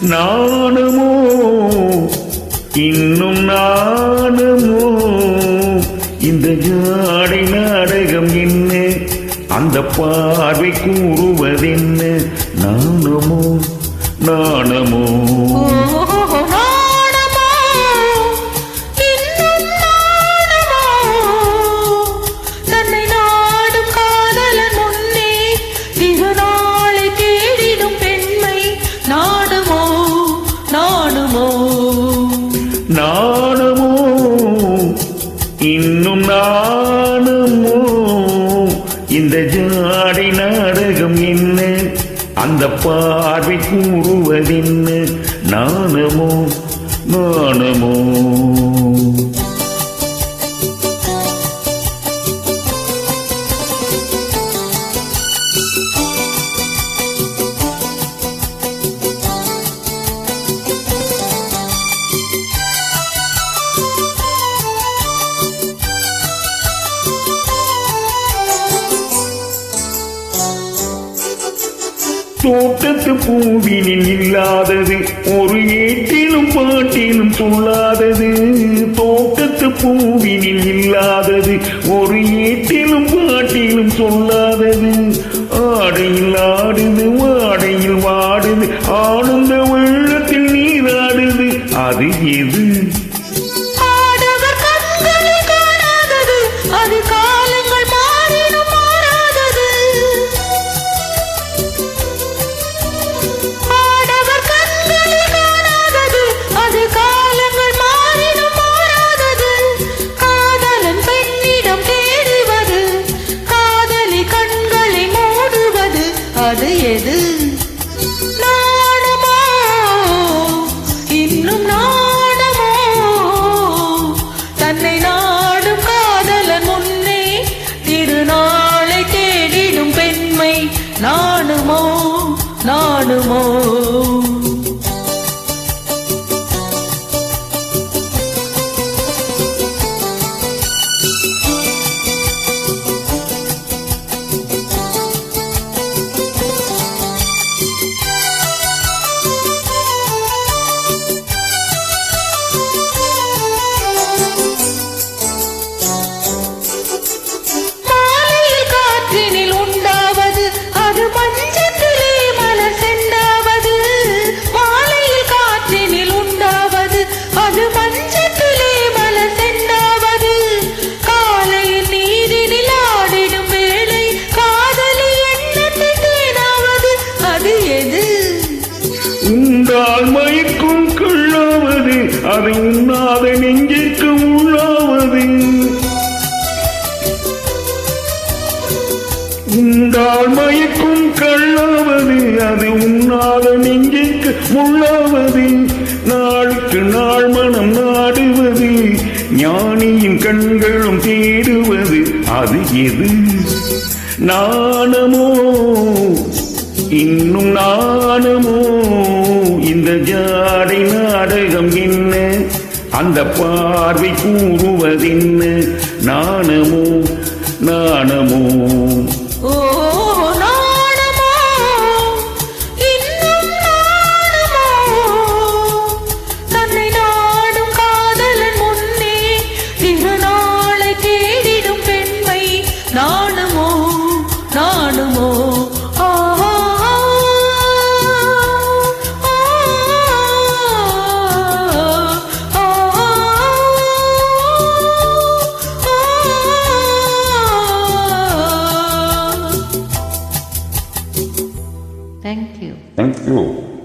நானுமோ? இன்னும் நானுமோ? இந்த ஜாடை நாடகம் என்ன? அந்த பார்வை கூறுவதென்ன? நானுமோ? நாணமோ நானுமோ? இன்னும் நானுமோ? இந்த ஜாடை நாடகம் என்ன? அந்த பார்வை கூறுவதென்ன? நாணமோ நாணமோ தோட்டத்து பூவினில் இல்லாதது ஒரு ஏட்டிலும் பாட்டிலும் சொல்லாதது தோட்டத்து பூவினில் இல்லாதது ஒரு ஏட்டிலும் பாட்டிலும் சொல்லாதது அது எது நாணமோ இன்னும் நாணமோ தன்னை நாடும் காதலன் முன்னே திருநாளை தேடிடும் பெண்மை நாணுமோ? நாணுமோ? அதை நெஞ்சிற்கு உள்ளாவது உண்டால் மயக்கும் கள்ளாவது அது உண்ணாத நெஞ்சிற்கு முள்ளாவது நாளுக்கு நாள் மனம் நாடுவது ஞானியின் கண்களும் தேடுவது. அது எது? நாணமோ? இன்னும் நாணமோ? இந்த ஜாடை நாடகம் அந்த பார்வை கூறுவதென்ன? நாணமோ நாணமோ. Thank you.